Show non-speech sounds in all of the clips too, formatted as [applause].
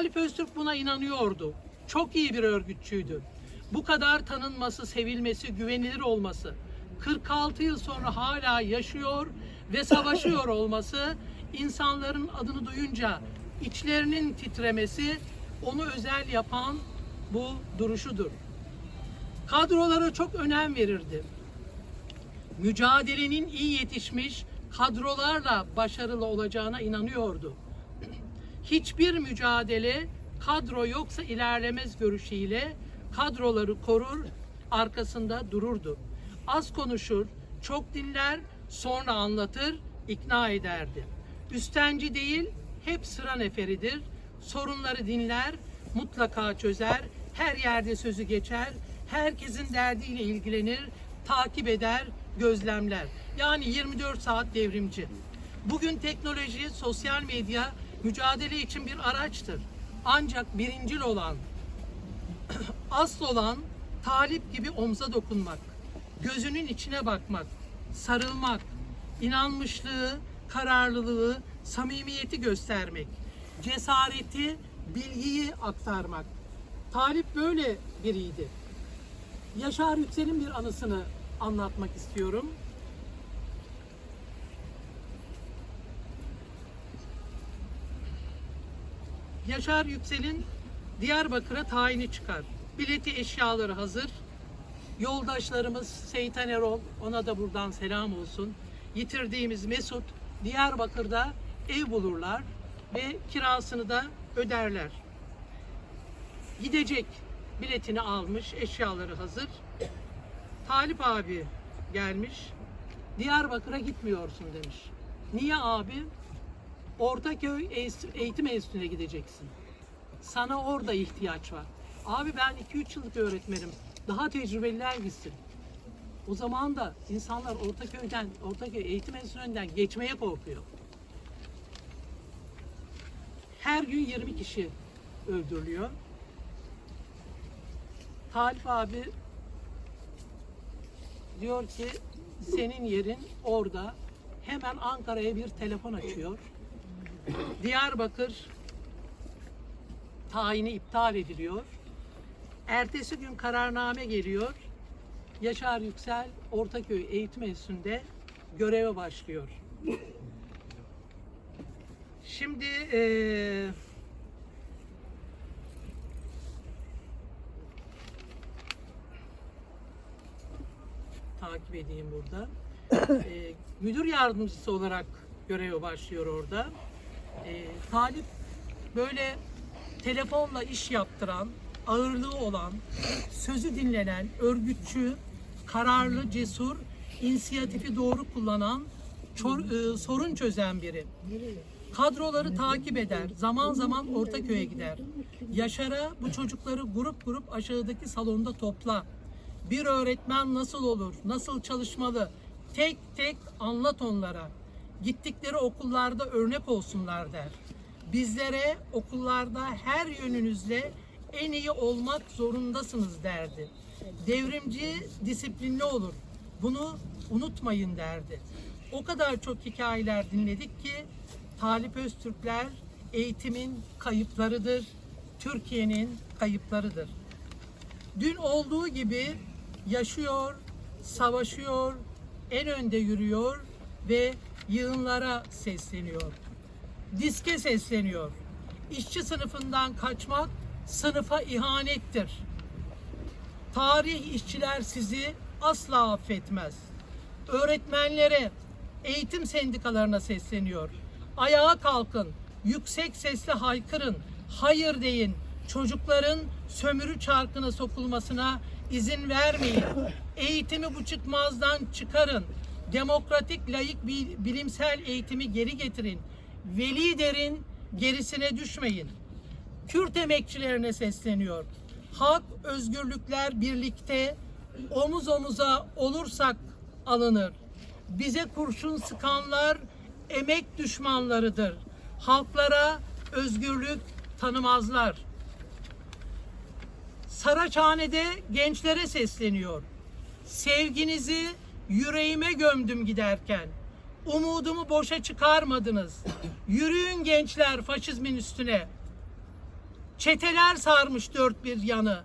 Talip Öztürk buna inanıyordu. Çok iyi bir örgütçüydü. Bu kadar tanınması, sevilmesi, güvenilir olması, 46 yıl sonra hala yaşıyor ve savaşıyor [laughs] olması, insanların adını duyunca içlerinin titremesi onu özel yapan bu duruşudur. Kadrolara çok önem verirdi. Mücadelenin iyi yetişmiş kadrolarla başarılı olacağına inanıyordu hiçbir mücadele kadro yoksa ilerlemez görüşüyle kadroları korur, arkasında dururdu. Az konuşur, çok dinler, sonra anlatır, ikna ederdi. Üstenci değil, hep sıra neferidir. Sorunları dinler, mutlaka çözer, her yerde sözü geçer, herkesin derdiyle ilgilenir, takip eder, gözlemler. Yani 24 saat devrimci. Bugün teknoloji, sosyal medya mücadele için bir araçtır. Ancak birincil olan, [clears throat] asıl olan talip gibi omza dokunmak, gözünün içine bakmak, sarılmak, inanmışlığı, kararlılığı, samimiyeti göstermek, cesareti, bilgiyi aktarmak. Talip böyle biriydi. Yaşar Yüksel'in bir anısını anlatmak istiyorum. Yaşar Yüksel'in Diyarbakır'a tayini çıkar. Bileti eşyaları hazır. Yoldaşlarımız Seytan Erol, ona da buradan selam olsun. Yitirdiğimiz Mesut Diyarbakır'da ev bulurlar ve kirasını da öderler. Gidecek biletini almış, eşyaları hazır. Talip abi gelmiş. Diyarbakır'a gitmiyorsun demiş. Niye abi? Ortaköy Eğitim- Enstitüsü'ne gideceksin. Sana orada ihtiyaç var. Abi ben 2-3 yıllık öğretmenim. Daha tecrübeliler gitsin. O zaman da insanlar Ortaköy'den, Ortaköy Eğitim Enstitüsü'nden geçmeye korkuyor. Her gün 20 kişi öldürülüyor. Talip abi diyor ki senin yerin orada. Hemen Ankara'ya bir telefon açıyor. Diyarbakır tayini iptal ediliyor. Ertesi gün kararname geliyor. Yaşar Yüksel Ortaköy Eğitim Enstitüsü'nde göreve başlıyor. Şimdi eee takip edeyim burada. Eee, müdür yardımcısı olarak göreve başlıyor orada. Eee Talip böyle telefonla iş yaptıran, ağırlığı olan, sözü dinlenen, örgütçü, kararlı, cesur, inisiyatifi doğru kullanan, çor- e, sorun çözen biri. Kadroları takip eder, zaman zaman Ortaköy'e gider. Yaşar'a bu çocukları grup grup aşağıdaki salonda topla. Bir öğretmen nasıl olur, nasıl çalışmalı, tek tek anlat onlara. Gittikleri okullarda örnek olsunlar der. Bizlere okullarda her yönünüzle en iyi olmak zorundasınız derdi. Devrimci disiplinli olur. Bunu unutmayın derdi. O kadar çok hikayeler dinledik ki Talip Öztürkler eğitimin kayıplarıdır. Türkiye'nin kayıplarıdır. Dün olduğu gibi yaşıyor, savaşıyor, en önde yürüyor ve yığınlara sesleniyor. Diske sesleniyor. İşçi sınıfından kaçmak sınıfa ihanettir. Tarih işçiler sizi asla affetmez. Öğretmenlere, eğitim sendikalarına sesleniyor. Ayağa kalkın, yüksek sesle haykırın, hayır deyin. Çocukların sömürü çarkına sokulmasına izin vermeyin. Eğitimi bu çıkmazdan çıkarın. Demokratik, layık bil- bilimsel eğitimi geri getirin. Veli derin, gerisine düşmeyin. Kürt emekçilerine sesleniyor. Hak, özgürlükler birlikte omuz omuza olursak alınır. Bize kurşun sıkanlar emek düşmanlarıdır. Halklara özgürlük tanımazlar. Saraçhane'de gençlere sesleniyor. Sevginizi yüreğime gömdüm giderken. Umudumu boşa çıkarmadınız. Yürüyün gençler faşizmin üstüne. Çeteler sarmış dört bir yanı.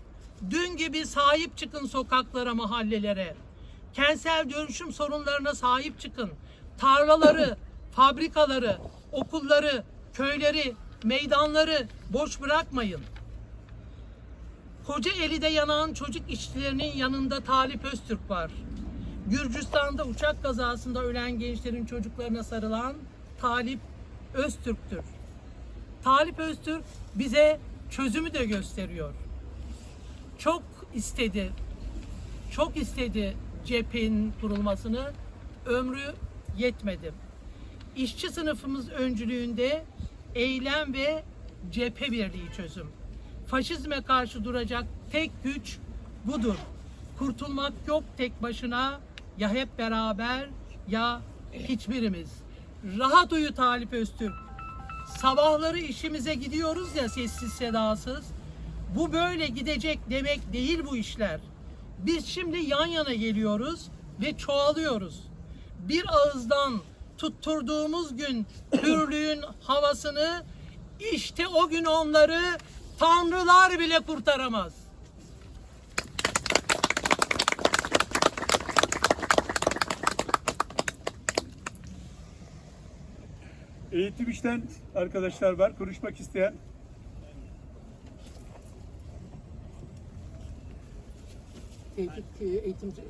Dün gibi sahip çıkın sokaklara, mahallelere. Kentsel dönüşüm sorunlarına sahip çıkın. Tarlaları, fabrikaları, okulları, köyleri, meydanları boş bırakmayın. Kocaeli'de yanan çocuk işçilerinin yanında Talip Öztürk var. Gürcistan'da uçak kazasında ölen gençlerin çocuklarına sarılan Talip Öztürk'tür. Talip Öztürk bize çözümü de gösteriyor. Çok istedi, çok istedi cephenin kurulmasını, ömrü yetmedi. İşçi sınıfımız öncülüğünde eylem ve cephe birliği çözüm. Faşizme karşı duracak tek güç budur. Kurtulmak yok tek başına ya hep beraber ya hiçbirimiz. Rahat uyu Talip Öztürk. Sabahları işimize gidiyoruz ya sessiz sedasız. Bu böyle gidecek demek değil bu işler. Biz şimdi yan yana geliyoruz ve çoğalıyoruz. Bir ağızdan tutturduğumuz gün [coughs] hürlüğün havasını işte o gün onları tanrılar bile kurtaramaz. Eğitim işten arkadaşlar var. Konuşmak isteyen. Tevfik eğitimci